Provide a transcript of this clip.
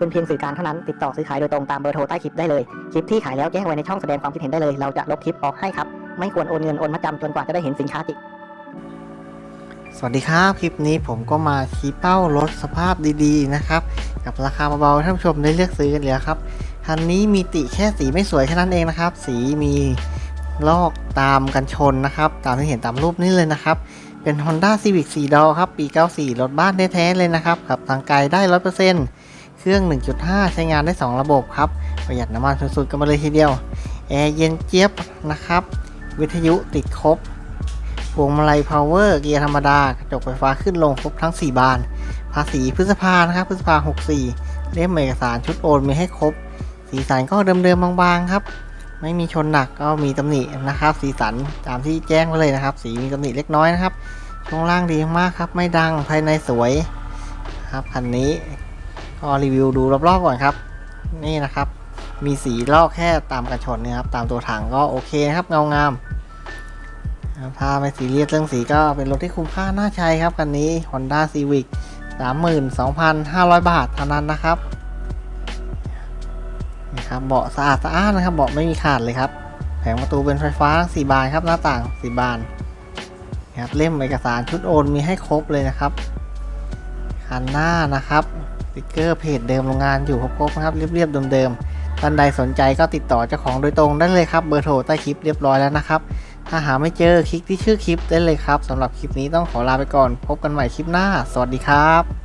เป็นเพียงสื่อกลางเท่านั้น ติดต่อซื้อขายโดยตรงตามเบอร์โทรใต้คลิปได้เลย คลิปที่ขายแล้วแจ้งไว้ในช่องแสดงความคิดเห็นได้เลย เราจะลบคลิปออกให้ครับ ไม่ควรโอนเงินโอนมาจำจนกว่าจะได้เห็นสินค้าจริงสวัสดีครับ คลิปนี้ผมก็มาชี้เป้ารถสภาพดีๆนะครับ กับราคาเบาๆท่านผู้ชมได้เลือกซื้อกันเลยครับคันนี้มีติแค่สีไม่สวยแค่นั้นเองนะครับ สีมีลอกตามกันชนนะครับ ตามที่เห็นตามรูปนี้เลยนะครับ เป็น Honda Civic 4ดอครับ ปี 94 รถบ้านแท้ๆเลยนะครับขับทางไกลได้ 100% เครื่อง 1.5 ใช้งานได้ 2 ระบบครับ ประหยัดน้ำมันสุดๆกันมาเลยทีเดียว แอร์เย็นเจี๊ยบนะครับ วิทยุติดครบ พวงมาลัยพาวเวอร์ เกียร์ธรรมดากระจกไฟฟ้าขึ้นลงครบทั้ง 4 บาน ภาษีพฤษภานะครับ พฤษภา 64 เล่มเอกสารชุดโอนมีให้ครบ สีสันก็เดิมๆบางๆครับ ไม่มีชนหนักก็มีตำหนินะครับ สีสันตามที่แจ้งไว้เลยนะครับ สีมีตำหนิเล็กน้อยนะครับช่วงล่างดีมากครับ ไม่ดังภายในสวยครับคันนี้ ก็รีวิวดูรอบๆก่อนครับ นี่นะครับ มีสีลอกแค่ตามกระชนนะครับ ตามตัวถังก็โอเคนะครับ เงางามครับถ้าไม่ซีเรียสเรื่องสีก็เป็นรถที่คุ้มค่าน่าใช้ครับคันนี้ Honda Civic 32,500 บาทเท่านั้นนะครับนี่ครับเบาะสะอาดสะอ้านนะครับเบาะไม่มีขาดเลยครับ แผงประตูเป็นไฟฟ้า4บานครับหน้าต่าง4บานนะครับเล่มเอกสารชุดโอนมีให้ครบเลยนะครับคันหน้านะครับ ติกเกอร์เพจเดิมโรงงานอยู่ครบๆนะครับ เรียบๆเดิมๆท่านใดสนใจก็ติดต่อเจ้าของโดยตรงได้เลยครับเบอร์โทรใต้คลิปเรียบร้อยแล้วนะครับ ถ้าหาไม่เจอคลิกที่ชื่อคลิปได้เลยครับสำหรับคลิปนี้ต้องขอลาไปก่อน พบกันใหม่คลิปหน้า สวัสดีครับ